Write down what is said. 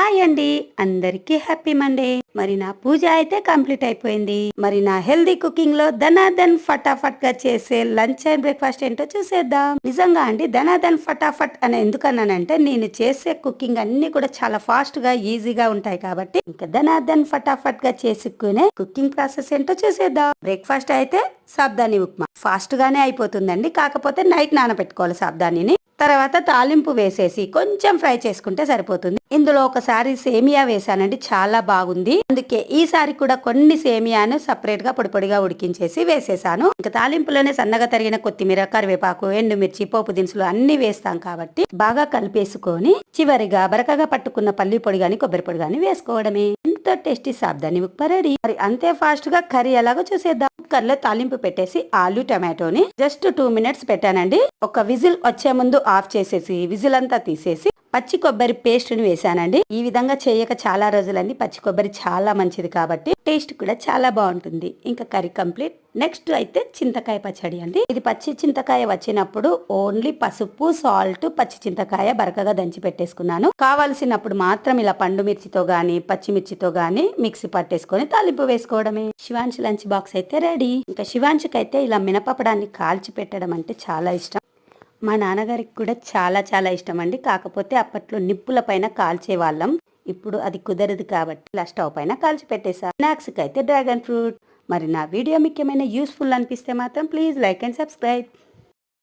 Hi అండి. అందరికీ happy Monday. మరి నా పూజ అయితే కంప్లీట్ అయిపోయింది. మరి నా హెల్దీ కుకింగ్లో ధనాధన్ ఫటాఫట్గా చేసే లంచ్ అండ్ బ్రేక్ఫాస్ట్ ఏంటో చూసేద్దాం. నిజంగా అండి ధనాధన్ ఫటాఫట్ అని ఎందుకన్నానంటే నేను చేసే కుకింగ్ అన్ని కూడా చాలా ఫాస్ట్గా ఈజీగా ఉంటాయి కాబట్టి ఇంకా ధనాధన్ ఫటాఫట్గా చేసుకునే కుకింగ్ ప్రాసెస్ ఏంటో చూసేద్దాం. బ్రేక్ఫాస్ట్ అయితే సాబ్దాని ఉప్మా. ఫాస్ట్ గానే అయిపోతుందండి. కాకపోతే నైట్ నానబెట్టుకోవాలి సాబ్దానిని. తర్వాత తాలింపు వేసేసి కొంచెం ఫ్రై చేసుకుంటే సరిపోతుంది. ఇందులో ఒకసారి సేమియా వేసానండి చాలా బాగుంది. అందుకే ఈసారి కూడా కొన్ని సేమియాను సపరేట్గా పొడిపొడిగా ఉడికించేసి వేసేసాను. ఇంకా తాలింపులోనే సన్నగా తరిగిన కొత్తిమీర కరివేపాకు ఎండుమిర్చి పోపు దినుసులు అన్ని వేస్తాం కాబట్టి బాగా కలిపేసుకొని చివరిగా బరకగా పట్టుకున్న పల్లి పొడి గాని కొబ్బరి పొడి గాని వేసుకోవడమే. ఎంతో టేస్టీ సాబ్దాన్ని ఉప్మా మరి అంతే ఫాస్ట్గా కర్రీ ఎలాగో చూసేద్దాం. కుక్కర్లో తాలింపు పెట్టేసి ఆలు టమాటోని జస్ట్ టూ మినిట్స్ పెట్టానండి. ఒక విజిల్ వచ్చే ముందు ఆఫ్ చేసేసి విజిల్ అంతా తీసేసి పచ్చి కొబ్బరి పేస్ట్ని వేసానండి. ఈ విధంగా చేయక చాలా రోజులండి. పచ్చి కొబ్బరి చాలా మంచిది కాబట్టి టేస్ట్ కూడా చాలా బాగుంటుంది. ఇంకా కర్రీ కంప్లీట్. నెక్స్ట్ అయితే చింతకాయ పచ్చడి అండి. ఇది పచ్చి చింతకాయ వచ్చినప్పుడు ఓన్లీ పసుపు సాల్ట్ పచ్చి చింతకాయ బరకగా దంచి పెట్టేసుకున్నాను. కావాల్సినప్పుడు మాత్రం ఇలా పండు మిర్చితో గాని పచ్చిమిర్చితో గాని మిక్సీ పట్టేసుకొని తాలింపు వేసుకోవడమే. శివాంశ్ లంచ్ బాక్స్ అయితే రెడీ. ఇంకా శివాంశికి అయితే ఇలా మినపపడాన్ని కాల్చి పెట్టడం అంటే చాలా ఇష్టం. మా నాన్నగారికి కూడా చాలా చాలా ఇష్టం అండి కాకపోతే అప్పట్లో నిప్పుల పైన కాల్చేవాళ్ళం. ఇప్పుడు అది కుదరదు కాబట్టి ఇలా స్టవ్ పైన కాల్చి పెట్టేసా స్నాక్స్కి అయితే డ్రాగన్ ఫ్రూట్. మరి నా వీడియో మీకు ఏమైనా యూస్ఫుల్ అనిపిస్తే మాత్రం ప్లీజ్ లైక్ అండ్ సబ్స్క్రైబ్.